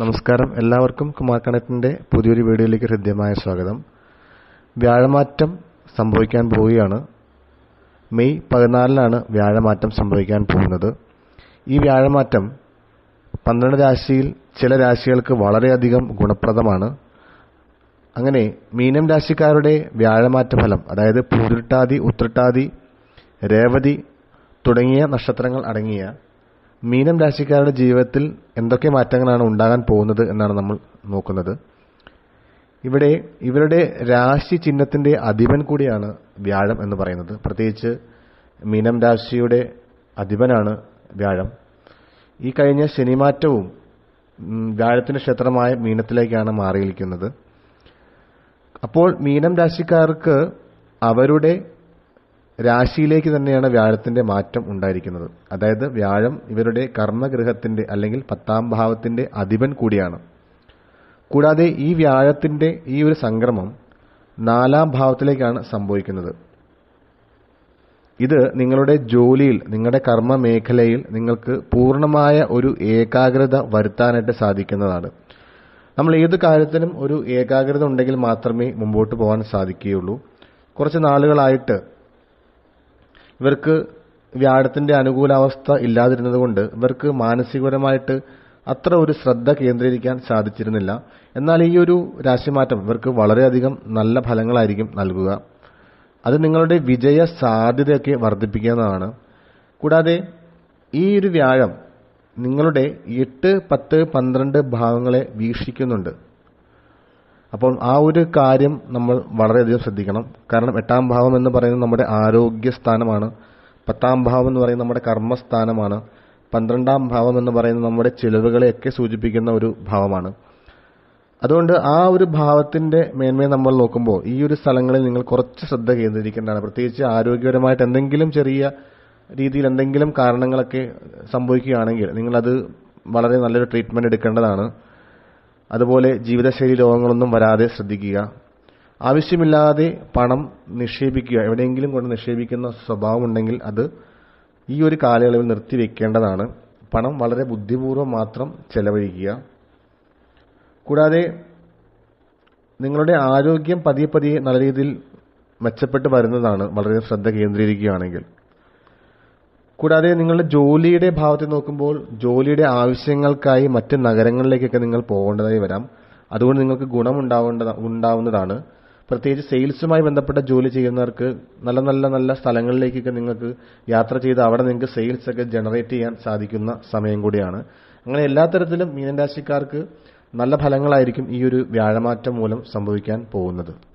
നമസ്കാരം. എല്ലാവർക്കും കുമാർ കണക്റ്റിന്റെ പുതിയൊരു വീഡിയോയിലേക്ക് ഹൃദ്യമായ സ്വാഗതം. വ്യാഴമാറ്റം സംഭവിക്കാൻ പോവുകയാണ്. മെയ് പതിനാലിനാണ് വ്യാഴമാറ്റം സംഭവിക്കാൻ പോകുന്നത്. ഈ വ്യാഴമാറ്റം പന്ത്രണ്ട് രാശിയിൽ ചില രാശികൾക്ക് വളരെയധികം ഗുണപ്രദമാണ്. അങ്ങനെ മീനം രാശിക്കാരുടെ വ്യാഴമാറ്റ ഫലം അതായത് പൂരിട്ടാതി ഉത്രട്ടാതി രേവതി തുടങ്ങിയ നക്ഷത്രങ്ങൾ അടങ്ങിയ മീനം രാശിക്കാരുടെ ജീവിതത്തിൽ എന്തൊക്കെ മാറ്റങ്ങളാണ് ഉണ്ടാകാൻ പോകുന്നത് എന്നാണ് നമ്മൾ നോക്കുന്നത്. ഇവിടെ ഇവരുടെ രാശി ചിഹ്നത്തിന്റെ അധിപൻ കൂടിയാണ് വ്യാഴം എന്ന് പറയുന്നത്. പ്രത്യേകിച്ച് മീനം രാശിയുടെ അധിപനാണ് വ്യാഴം. ഈ കഴിഞ്ഞ ശനിമാറ്റവും വ്യാഴത്തിന്റെ ക്ഷേത്രമായ മീനത്തിലേക്കാണ് മാറിയിരിക്കുന്നത്. അപ്പോൾ മീനം രാശിക്കാർക്ക് അവരുടെ രാശിയിലേക്ക് തന്നെയാണ് വ്യാഴത്തിന്റെ മാറ്റം ഉണ്ടായിരിക്കുന്നത്. അതായത് വ്യാഴം ഇവരുടെ കർമ്മഗൃഹത്തിന്റെ അല്ലെങ്കിൽ പത്താം ഭാവത്തിന്റെ അധിപൻ കൂടിയാണ്. കൂടാതെ ഈ വ്യാഴത്തിന്റെ ഈ ഒരു സംക്രമം നാലാം ഭാവത്തിലേക്കാണ് സംഭവിക്കുന്നത്. ഇത് നിങ്ങളുടെ ജോലിയിൽ നിങ്ങളുടെ കർമ്മ മേഖലയിൽ നിങ്ങൾക്ക് പൂർണമായ ഒരു ഏകാഗ്രത വരുത്താനായിട്ട് സാധിക്കുന്നതാണ്. നമ്മൾ ഏത് കാര്യത്തിനും ഒരു ഏകാഗ്രത ഉണ്ടെങ്കിൽ മാത്രമേ മുമ്പോട്ട് പോകാൻ സാധിക്കുകയുള്ളൂ. കുറച്ച് നാളുകളായിട്ട് ഇവർക്ക് വ്യാഴത്തിന്റെ അനുകൂലാവസ്ഥ ഇല്ലാതിരുന്നത് കൊണ്ട് ഇവർക്ക് മാനസികപരമായിട്ട് അത്ര ഒരു ശ്രദ്ധ കേന്ദ്രീകരിക്കാൻ സാധിച്ചിരുന്നില്ല. എന്നാൽ ഈ ഒരു രാശിമാറ്റം ഇവർക്ക് വളരെയധികം നല്ല ഫലങ്ങളായിരിക്കും നൽകുക. അത് നിങ്ങളുടെ വിജയ സാധ്യതയൊക്കെ വർദ്ധിപ്പിക്കുന്നതാണ് കൂടാതെ ഈ ഒരു വ്യാഴം നിങ്ങളുടെ എട്ട് പത്ത് പന്ത്രണ്ട് ഭാവങ്ങളെ വീക്ഷിക്കുന്നുണ്ട്. അപ്പോൾ ആ ഒരു കാര്യം നമ്മൾ വളരെയധികം ശ്രദ്ധിക്കണം. കാരണം എട്ടാം ഭാവം എന്ന് പറയുന്നത് നമ്മുടെ ആരോഗ്യസ്ഥാനമാണ്. പത്താം ഭാവം എന്ന് പറയുന്നത് നമ്മുടെ കർമ്മസ്ഥാനമാണ്. പന്ത്രണ്ടാം ഭാവം എന്ന് പറയുന്നത് നമ്മുടെ ചിലവുകളെയൊക്കെ സൂചിപ്പിക്കുന്ന ഒരു ഭാവമാണ്. അതുകൊണ്ട് ആ ഒരു ഭാവത്തിന്റെ മേന്മയെ നമ്മൾ നോക്കുമ്പോൾ ഈ ഒരു സ്ഥലങ്ങളിൽ നിങ്ങൾ കുറച്ച് ശ്രദ്ധ കേന്ദ്രീകരിക്കേണ്ടതാണ്. പ്രത്യേകിച്ച് ആരോഗ്യപരമായിട്ട് എന്തെങ്കിലും ചെറിയ രീതിയിൽ എന്തെങ്കിലും കാരണങ്ങളൊക്കെ സംഭവിക്കുകയാണെങ്കിൽ നിങ്ങളത് വളരെ നല്ലൊരു ട്രീറ്റ്മെന്റ് എടുക്കേണ്ടതാണ്. അതുപോലെ ജീവിതശൈലി രോഗങ്ങളൊന്നും വരാതെ ശ്രദ്ധിക്കുക. ആവശ്യമില്ലാതെ പണം നിക്ഷേപിക്കുക. എവിടെയെങ്കിലും കൊണ്ട് നിക്ഷേപിക്കുന്ന സ്വഭാവം ഉണ്ടെങ്കിൽ അത് ഈ ഒരു കാലയളവിൽ നിർത്തിവെക്കേണ്ടതാണ്. പണം വളരെ ബുദ്ധിപൂർവം മാത്രം ചെലവഴിക്കുക. കൂടാതെ നിങ്ങളുടെ ആരോഗ്യം പതിയെ പതിയെ നല്ല രീതിയിൽ മെച്ചപ്പെട്ട് വരുന്നതാണ്. വളരെ ശ്രദ്ധ കേന്ദ്രീകരിക്കുകയാണെങ്കിൽ. കൂടാതെ നിങ്ങളുടെ ജോലിയുടെ ഭാവത്തിൽ നോക്കുമ്പോൾ ജോലിയുടെ ആവശ്യങ്ങൾക്കായി മറ്റ് നഗരങ്ങളിലേക്കൊക്കെ നിങ്ങൾ പോകേണ്ടതായി വരാം. അതുകൊണ്ട് നിങ്ങൾക്ക് ഗുണമുണ്ടാവേണ്ട ഉണ്ടാവുന്നതാണ്. പ്രത്യേകിച്ച് സെയിൽസുമായി ബന്ധപ്പെട്ട ജോലി ചെയ്യുന്നവർക്ക് നല്ല നല്ല നല്ല സ്ഥലങ്ങളിലേക്കൊക്കെ നിങ്ങൾക്ക് യാത്ര ചെയ്ത് അവിടെ നിങ്ങൾക്ക് സെയിൽസ് ഒക്കെ ജനറേറ്റ് ചെയ്യാൻ സാധിക്കുന്ന സമയം കൂടിയാണ്. അങ്ങനെ എല്ലാ തരത്തിലും മീനരാശിക്കാർക്ക് നല്ല ഫലങ്ങളായിരിക്കും ഈ ഒരു വ്യാഴമാറ്റം മൂലം സംഭവിക്കാൻ പോകുന്നത്.